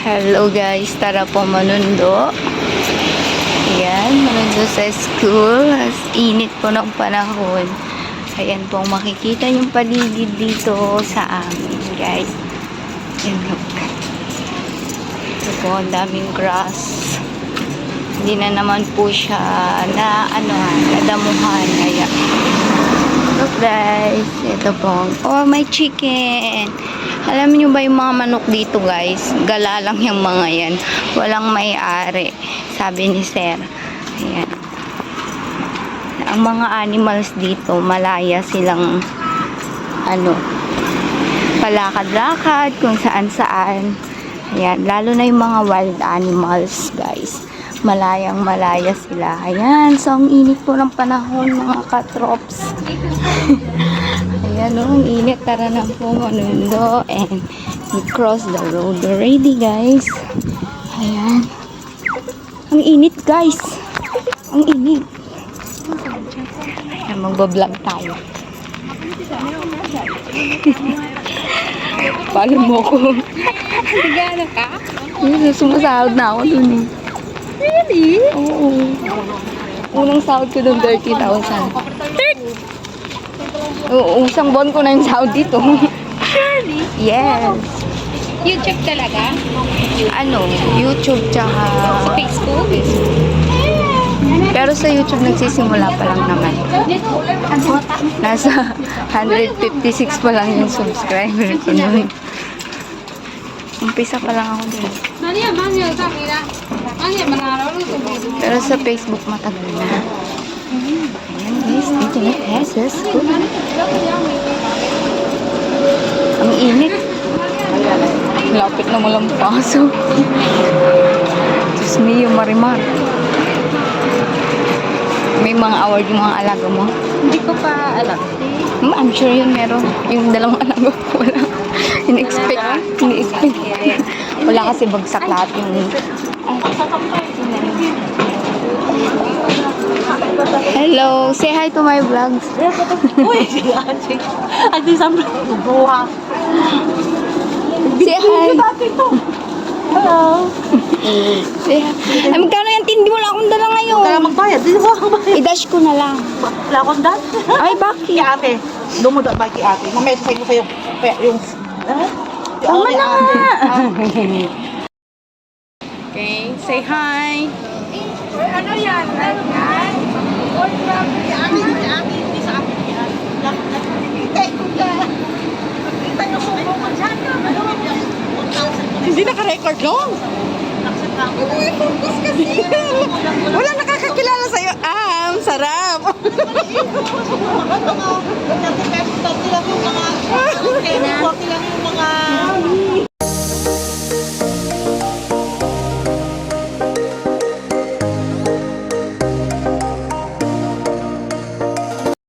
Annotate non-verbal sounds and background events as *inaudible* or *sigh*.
Hello guys, tara po manundo. Ayan, manundo sa school. As init po ng panahon. Ayan po, makikita yung paligid dito sa amin guys. Ayan look. Ito po, ang daming grass. Hindi na naman po siya na ano, nadamuhan. Kaya, look guys, ito po. Oh, may chicken. Alam niyo ba yung mga manok dito guys? Gala lang yung mga yan. Walang may-ari. Sabi ni Sir. Ayan. Ang mga animals dito, malaya silang ano, palakad-lakad kung saan-saan. Ayan, lalo na yung mga wild animals, guys. Malayang malaya sila. Ayan, so ang init po ng panahon, mga katrops. *laughs* Ayan, oh, ang init. Tara na po manundo. And we cross the road already, guys. Ayan. Ang init, guys. Ang init. Ayan, magbablog tayo. *laughs* Follow mo ko. Gana ka? Yun, sumasahod na ako dun eh. Really? Oo. Unang sahod ko dun, 30,000. Oo, isang buwan ko na yung sahod dito. Surely? yes. YouTube talaga? Ano, YouTube tsaka... Sa Facebook? Pero sa YouTube nagsisimula pa lang naman. Nasa 156 pa lang yung subscriber ko nun. Umpisa pa lang ako dun. Maria, Maria. Maria, Pero sa Facebook matagal na. Ayan guys, dito na tayo sa school. Ang init. Lapit na walang pasok. Diyos mio, marimar. May mga award yung mga alaga mo? Hindi ko pa alam. Hmm, I'm sure yun meron. Yung dalawang alaga ko wala. In-expect. In-expect. wala kasi bagsak lahat yung... Hello, say hi to my vlogs. Uy, si Ate. Ate Sambra. Buha. Say hi. Hello. Say hi. Ay, magkano yung tindi? Wala akong dala ngayon. Kaya magbayad. Di ba bayad? I-dash ko na lang. Wala akong dat. Ay, bakit? ate. Dumudot ba kay ate? Mamaya sa inyo kayo. Kaya yung... Ah? Tama na nga. Okay, say hi. Ano yan? Ano yan? Si ate, si ate. Hindi sa akin yan. Hintay ko na. Ko sumo ko dyan. Ano Hindi naka-record long. Uy, focus kasi. Wala nakakakilala sa'yo. Ah, sarap. *laughs*